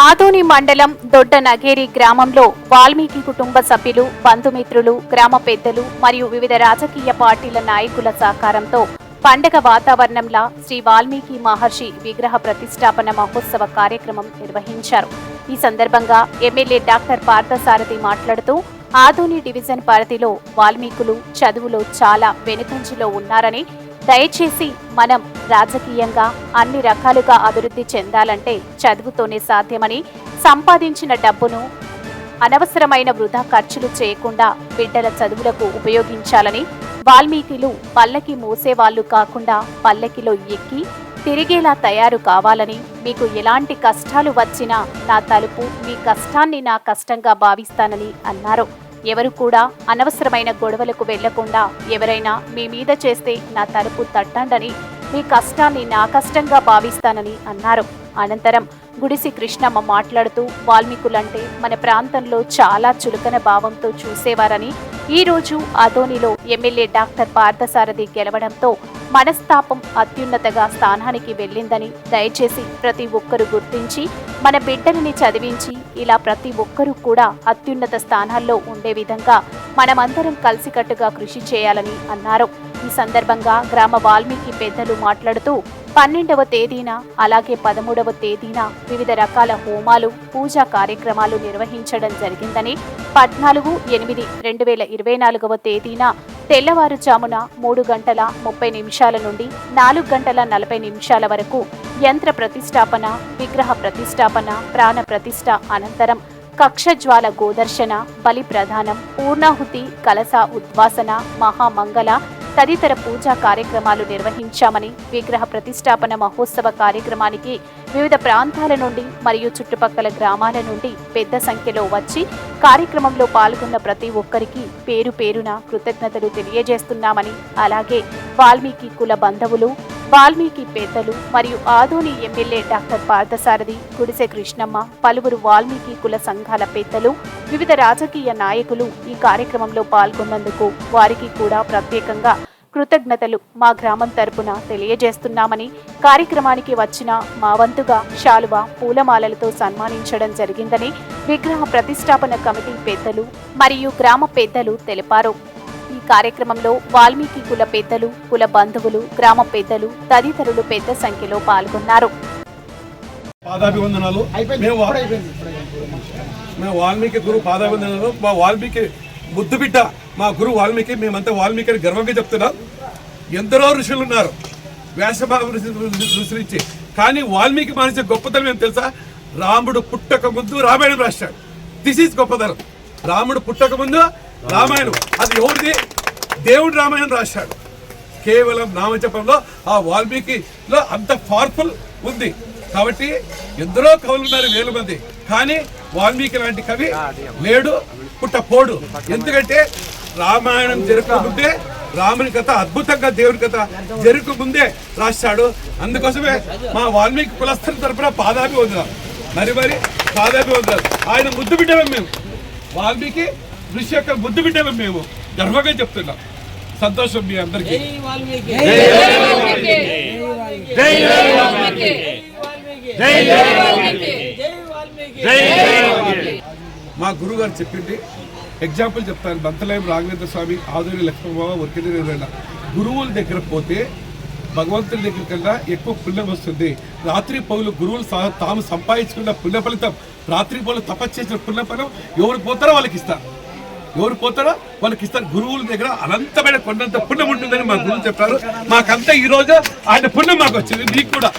ఆదోని మండలం దొడ్డ నగేరి గ్రామంలో వాల్మీకి కుటుంబ సభ్యులు బంధుమిత్రులు గ్రామ పెద్దలు మరియు వివిధ రాజకీయ పార్టీల నాయకుల సహకారంతో పండగ వాతావరణంలా శ్రీ వాల్మీకి మహర్షి విగ్రహ ప్రతిష్టాపన మహోత్సవ కార్యక్రమం నిర్వహించారు. ఈ సందర్భంగా ఎమ్మెల్యే డాక్టర్ పార్థసారథి మాట్లాడుతూ ఆదోని డివిజన్ పరిధిలో వాల్మీకులు చదువులో చాలా వెనుకంజలో ఉన్నారని దయచేసి మనం రాజకీయంగా అన్ని రకాలుగా అభివృద్ధి చెందాలంటే చదువుతోనే సాధ్యమని సంపాదించిన డబ్బును అనవసరమైన వృధా ఖర్చులు చేయకుండా బిడ్డల చదువులకు ఉపయోగించాలని వాల్మీకిలు పల్లకి మోసేవాళ్ళు కాకుండా పల్లకిలో ఎక్కి తిరిగేలా తయారు కావాలని మీకు ఎలాంటి కష్టాలు వచ్చినా నా తలుపు మీ కష్టాన్ని నా కష్టంగా భావిస్తానని అన్నారు. ఎవరు కూడా అనవసరమైన గొడవలకు వెళ్ళకుండా ఎవరైనా మీ మీద చేస్తే నా తలుపు తట్టండని మీ కష్టాన్ని నా కష్టంగా భావిస్తానని అన్నారు. అనంతరం గుడిసి కృష్ణమ్మ మాట్లాడుతూ వాల్మీకులంటే మన ప్రాంతంలో చాలా చులకన భావంతో చూసేవారని ఈ రోజు అదోనిలో ఎమ్మెల్యే డాక్టర్ పార్థసారథి గెలవడంతో మనస్తాపం అత్యున్నతగా స్థానానికి వెళ్ళిందని దయచేసి ప్రతి ఒక్కరూ గుర్తించి మన బిడ్డలని చదివించి ఇలా ప్రతి ఒక్కరూ కూడా అత్యున్నత స్థానాల్లో ఉండే విధంగా మనమందరం కలిసికట్టుగా కృషి చేయాలని అన్నారు. ఈ సందర్భంగా గ్రామ వాల్మీకి పెద్దలు మాట్లాడుతూ పన్నెండవ తేదీన అలాగే పదమూడవ తేదీన వివిధ రకాల హోమాలు పూజా కార్యక్రమాలు నిర్వహించడం జరిగిందని పద్నాలుగు ఎనిమిది రెండు వేల ఇరవై నాలుగవ తేదీన తెల్లవారుజామున మూడు గంటల ముప్పై నిమిషాల నుండి నాలుగు గంటల నలభై నిమిషాల వరకు యంత్ర ప్రతిష్టాపన విగ్రహ ప్రతిష్టాపన ప్రాణ ప్రతిష్ట అనంతరం కక్షజ్వాల గోదర్శన బలి ప్రధానం పూర్ణాహుతి కలస ఉద్వాసన మహామంగళ తదితర పూజా కార్యక్రమాలు నిర్వహించామని విగ్రహ ప్రతిష్టాపన మహోత్సవ కార్యక్రమానికి వివిధ ప్రాంతాల నుండి మరియు చుట్టుపక్కల గ్రామాల నుండి పెద్ద సంఖ్యలో వచ్చి కార్యక్రమంలో పాల్గొన్న ప్రతి ఒక్కరికి పేరు పేరున కృతజ్ఞతలు తెలియజేస్తున్నామని అలాగే వాల్మీకి కుల బంధువులు వాల్మీకి పెద్దలు మరియు ఆదోని ఎమ్మెల్యే డాక్టర్ పార్థసారథి గుడిసె కృష్ణమ్మ పలువురు వాల్మీకి కుల సంఘాల పెద్దలు వివిధ రాజకీయ నాయకులు ఈ కార్యక్రమంలో పాల్గొన్నందుకు వారికి కూడా ప్రత్యేకంగా కృతజ్ఞతలు మా గ్రామం తరపున తెలియజేస్తున్నామని కార్యక్రమానికి వచ్చిన మా వంతుగా శాలువ పూలమాలలతో సన్మానించడం జరిగిందని విగ్రహ ప్రతిష్టాపన కమిటీ పెద్దలు మరియు గ్రామ పెద్దలు తెలిపారు. ఈ కార్యక్రమంలో వాల్మీకి కుల పెద్దలు కుల బంధువులు గ్రామ పెద్దలు తదితరులు పెద్ద సంఖ్యలో పాల్గొన్నారు. పాదాభివందనాలు. మేము మేము వాల్మీకి గురు పాదాభివందనాలు. మా వాల్మీకి ముద్దు బిడ్డ మా గురు వాల్మీకి మేమంతా వాల్మీకి అని గర్వంగా చెప్తున్నాం. ఎందరో ఋషులు ఉన్నారు. వ్యాసభావ ఋషి కానీ వాల్మీకి మనిషి గొప్పతనం ఏం తెలుసా? రాముడు పుట్టక ముందు రామాయణం రాశాడు. దిస్ ఈజ్ గొప్పతనం. రాముడు పుట్టక ముందు రామాయణం. అది ఎవరిది? దేవుడు రామాయణం రాశాడు. కేవలం నామజపంలో ఆ వాల్మీకిలో అంత పవర్ఫుల్ ఉంది. కాబట్టి ఎందరో కవులు ఉన్నారు వేల మంది. కానీ వాల్మీకి లాంటి కవి లేడు పుట్టపోడు. ఎందుకంటే రామాయణం జరగకముందే రాముని కథ అద్భుతంగా దేవుని కథ జరగక ముందే రాశాడు అందుకోసమే మా వాల్మీకి కులస్థల తరపున పాదాభి వదిలాం మరి మరి పాదాభి వదిలాం ఆయన ముద్దు బిడ్డమే మేము? వాల్మీకి ఋషి యొక్క ముద్దు బిడ్డమే మేము గర్వంగా చెప్తున్నాం. సంతోషం మీ అందరికీ. మా గురువు గారు చెప్పింది. ఎగ్జాంపుల్ చెప్తాను. బంతలయం రాఘవేంద్ర స్వామి ఆదూరి లక్ష్మణబాబు వర్కింది గురువుల దగ్గర పోతే భగవంతుడి దగ్గర కన్నా ఎక్కువ పుణ్యం వస్తుంది. రాత్రి పౌలు గురువులు సహా తాము సంపాదించుకున్న పుణ్య ఫలితం రాత్రి పౌలు తపస్సు చేసిన పుణ్య ఫలం ఎవరు పోతారో వాళ్ళకి ఇస్తారు. ఎవరు పోతారో వాళ్ళకి ఇస్తారు. గురువుల దగ్గర అనంతమైన కొండంత పుణ్యం ఉంటుందని మా గురువు చెప్పారు. మాకంతా ఈరోజు ఆయన పుణ్యం మాకు వచ్చింది మీకు కూడా.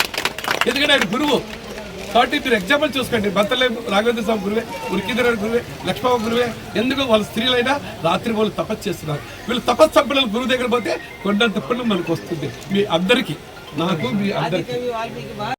ఎందుకంటే ఆయన గురువు. కాబట్టి మీరు ఎగ్జాంపుల్ చూసుకోండి. భర్తలే రాఘవేంద్ర స్వామి గురువే ఉరికింద్ర గురువే లక్ష్మణ గురువే. ఎందుకు వాళ్ళ స్త్రీలైనా రాత్రి వాళ్ళు తపస్సు చేస్తున్నారు. వీళ్ళు తపస్సు సంపన్నులు గురువు దగ్గర పోతే కొండంత పుణ్యం మనకు వస్తుంది. మీ అందరికీ. నాకు మీ అందరికీ.